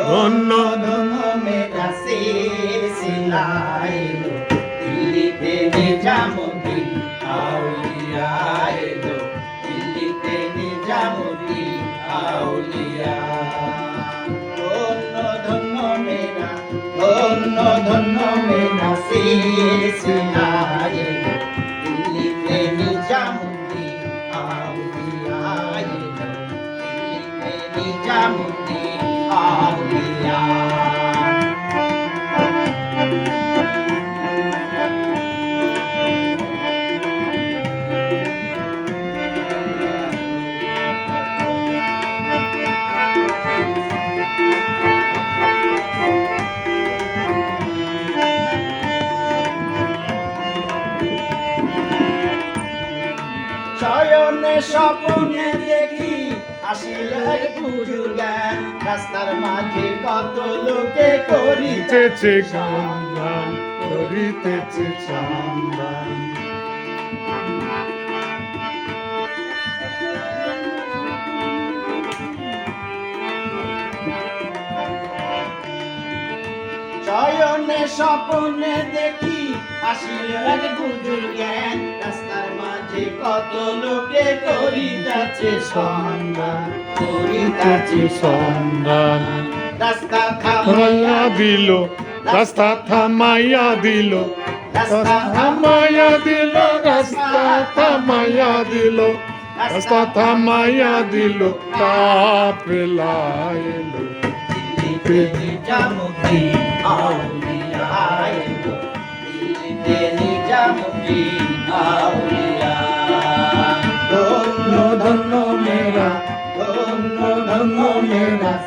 ধন্য মেরা সিলসিলা এলো দিল্লিতে নিজামুদ্দিন আউলিয়া এলো দিল্লিতে নিজামুদ্দিন আউলিয়া ধন্য ধন্য মেরা ধন্য ধন্য মেরা সিলসিলা শয়নে স্বপ্নে দেখি আসিল এক বুজুর্গান রাস্তার মাঝে কত লোকে করিতে করিতেছে সন্ধান করিতেছে সন্ধান শয়নে স্বপ্নে দেখি আসিল এক বুজুর্গান রাস্তার মাঝে কত লোকে করিতেছে সন্ধান করিতেছে করিতেছে সন্ধান। রাস্তা থামাইয়া দিল রাস্তা থামাইয়া দিল রাস্তা থামাইয়া দিল রাস্তা থামাইয়া দিল রাস্তা থামাইয়া দিল কাফেলা এলো। দিল্লিতে নিজামুদ্দিন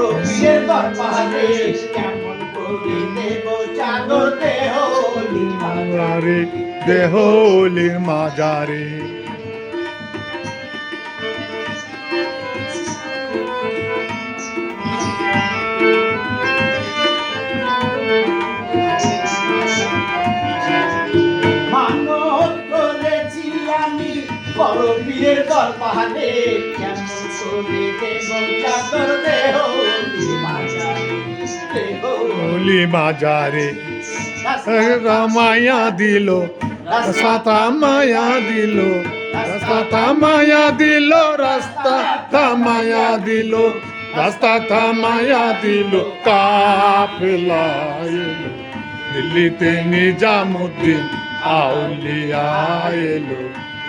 বড় বিয়ের দরবারে কেমন করে দেব চাদর দেহ দেহলির মাজারে। বড় বিয়ের দরবারে কেমন করে দেব চাদর দেহ হলি রামায়া দিল রাস্তা মায়া দিল রাস্তা মায়া দিল রাস্তা থামায়া দিল রাস্তা থামায়া দিল কাফেলা দিল্লিতে নিজামুদ্দিন আউলিয়া এলো।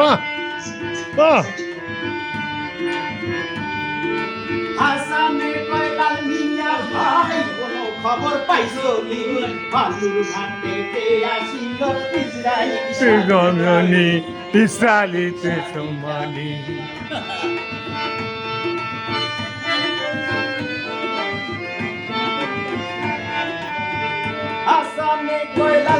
বাহ বাহ আসামে কয়লাল মিয়া ভাই কোনো খবর পাইছো নি বালুর আসিল ইসরায়েল গগনি ইসরালিতে সমানি আসামে কয়লাল মিয়া ভাই কোনো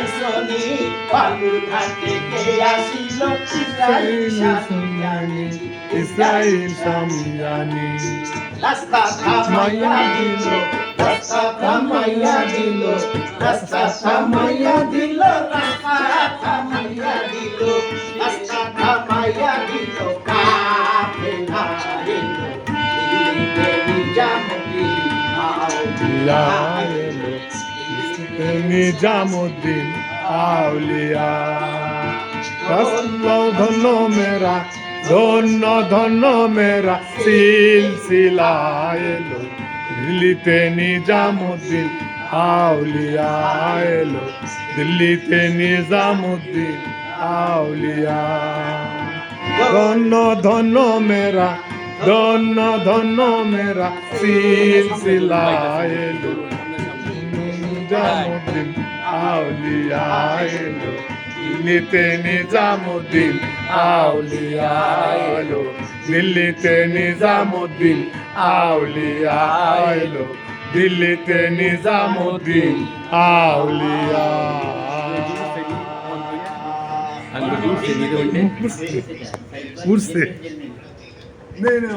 খবর পাইছো নি বালুর ঘাটে আসিল ইসরায়েল সামিয়ানি ইসরাইল সামিয়ানি রাস্তা থামাইয়া দিল রাস্তা থামাইয়া দিল রাস্তা থামাইয়া দিল রাস্তা থামাইয়া দিল। নিজামুদ্দিন আউলিয়া। ধন্য মেরা, ধন্য ধন্য মেরা সিলসিলা এলো, দিল্লিতে নিজামুদ্দিন আউলিয়া এলো, দিল্লিতে নিজামুদ্দিন আউলিয়া। ধন্য ধন্য মেরা, ধন্য ধন্য মেরা সিলসিলা এলো নিজামুদ্দিন আউলিয়া এলো। দিল্লিতে নিজামুদ্দিন আউলিয়া এলো। দিল্লিতে নিজামুদ্দিন আউলিয়া এলো। দিল্লিতে নিজামুদ্দিন আউলিয়া উঠছে নেই নেই